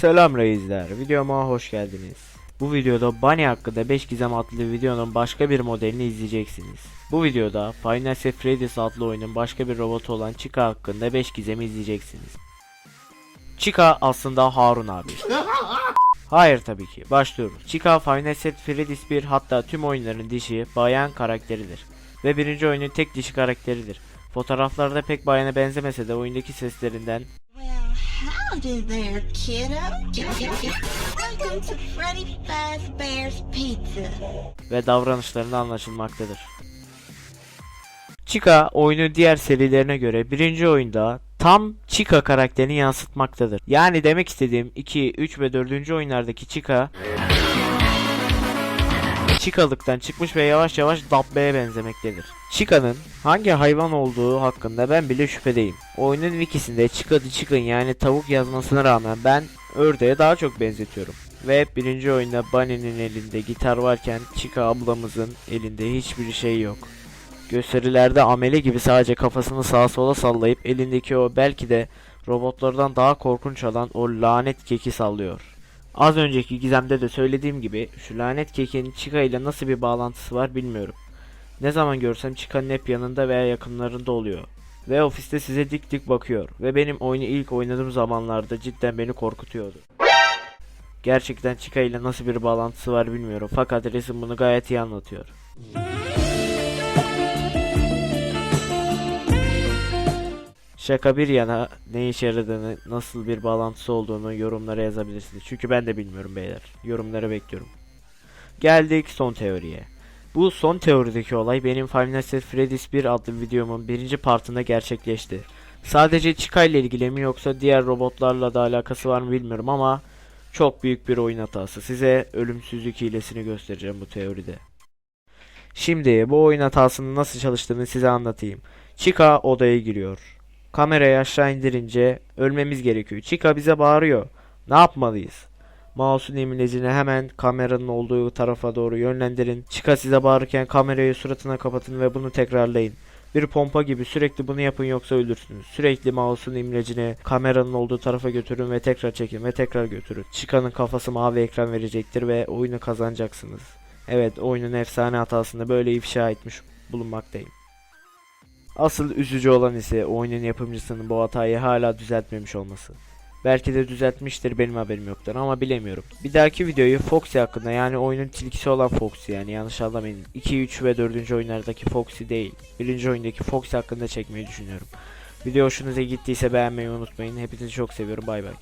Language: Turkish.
Selam reisler, videoma hoş geldiniz. Bu videoda Bunny hakkında 5 gizem adlı videonun başka bir modelini izleyeceksiniz. Bu videoda Final Fantasy Freddy's adlı oyunun başka bir robotu olan Chica hakkında 5 gizemi izleyeceksiniz. Chica aslında Harun abi. Hayır tabii ki. Başlıyoruz. Chica Final Fantasy Freddy's 1 hatta tüm oyunların dişi bayan karakteridir. Ve birinci oyunun tek dişi karakteridir. Fotoğraflarda pek bayana benzemese de oyundaki seslerinden howdy there, kiddo. Welcome to Freddy Fazbear's Pizza. ve davranışlarında anlaşılmaktadır. Chica oyunun diğer serilerine göre birinci oyunda tam Chica karakterini yansıtmaktadır. Yani demek istediğim 2, 3 ve 4. oyunlardaki Chica Chica'lıktan çıkmış ve yavaş yavaş Dabbe'ye benzemektedir. Chica'nın hangi hayvan olduğu hakkında ben bile şüphedeyim. Oyunun wikisinde Chica the Chicken yani tavuk yazmasına rağmen ben ördeğe daha çok benzetiyorum. Ve birinci oyunda Bunny'nin elinde gitar varken Chica ablamızın elinde hiçbir şey yok. Gösterilerde amele gibi sadece kafasını sağa sola sallayıp elindeki o belki de robotlardan daha korkunç olan o lanet keki sallıyor. Az önceki gizemde de söylediğim gibi şu lanet kekin Chica ile nasıl bir bağlantısı var bilmiyorum. Ne zaman görsem Chica'nın hep yanında veya yakınlarında oluyor. Ve ofiste size dik dik bakıyor. Ve benim oyunu ilk oynadığım zamanlarda cidden beni korkutuyordu. Gerçekten Chica ile nasıl bir bağlantısı var bilmiyorum fakat resim bunu gayet iyi anlatıyor. Şaka bir yana ne işe yaradığını, nasıl bir bağlantısı olduğunu yorumlara yazabilirsiniz. Çünkü ben de bilmiyorum beyler. Yorumları bekliyorum. Geldik son teoriye. Bu son teorideki olay benim Five Nights at Freddy's 1 adlı videomun birinci partında gerçekleşti. Sadece Chica ile ilgili mi yoksa diğer robotlarla da alakası var mı bilmiyorum ama çok büyük bir oyun hatası. Size ölümsüzlük hilesini göstereceğim bu teoride. Şimdi bu oyun hatasının nasıl çalıştığını size anlatayım. Chica odaya giriyor. Kamerayı aşağı indirince ölmemiz gerekiyor. Chica bize bağırıyor. Ne yapmalıyız? Mouse'un imlecini hemen kameranın olduğu tarafa doğru yönlendirin. Chica size bağırırken kamerayı suratına kapatın ve bunu tekrarlayın. Bir pompa gibi sürekli bunu yapın yoksa ölürsünüz. Sürekli mouse'un imlecini kameranın olduğu tarafa götürün ve tekrar çekin ve tekrar götürün. Chica'nın kafası mavi ekran verecektir ve oyunu kazanacaksınız. Evet oyunun efsane hatasını böyle ifşa etmiş bulunmaktayım. Asıl üzücü olan ise oyunun yapımcısının bu hatayı hala düzeltmemiş olması. Belki de düzeltmiştir benim haberim yoktur ama bilemiyorum. Bir dahaki videoyu Foxy hakkında yani oyunun tilkisi olan Foxy yani yanlış anlamayın. 2, 3 ve 4. oyunlardaki Foxy değil. 1. oyundaki Foxy hakkında çekmeyi düşünüyorum. Video hoşunuza gittiyse beğenmeyi unutmayın. Hepinizi çok seviyorum bay bay.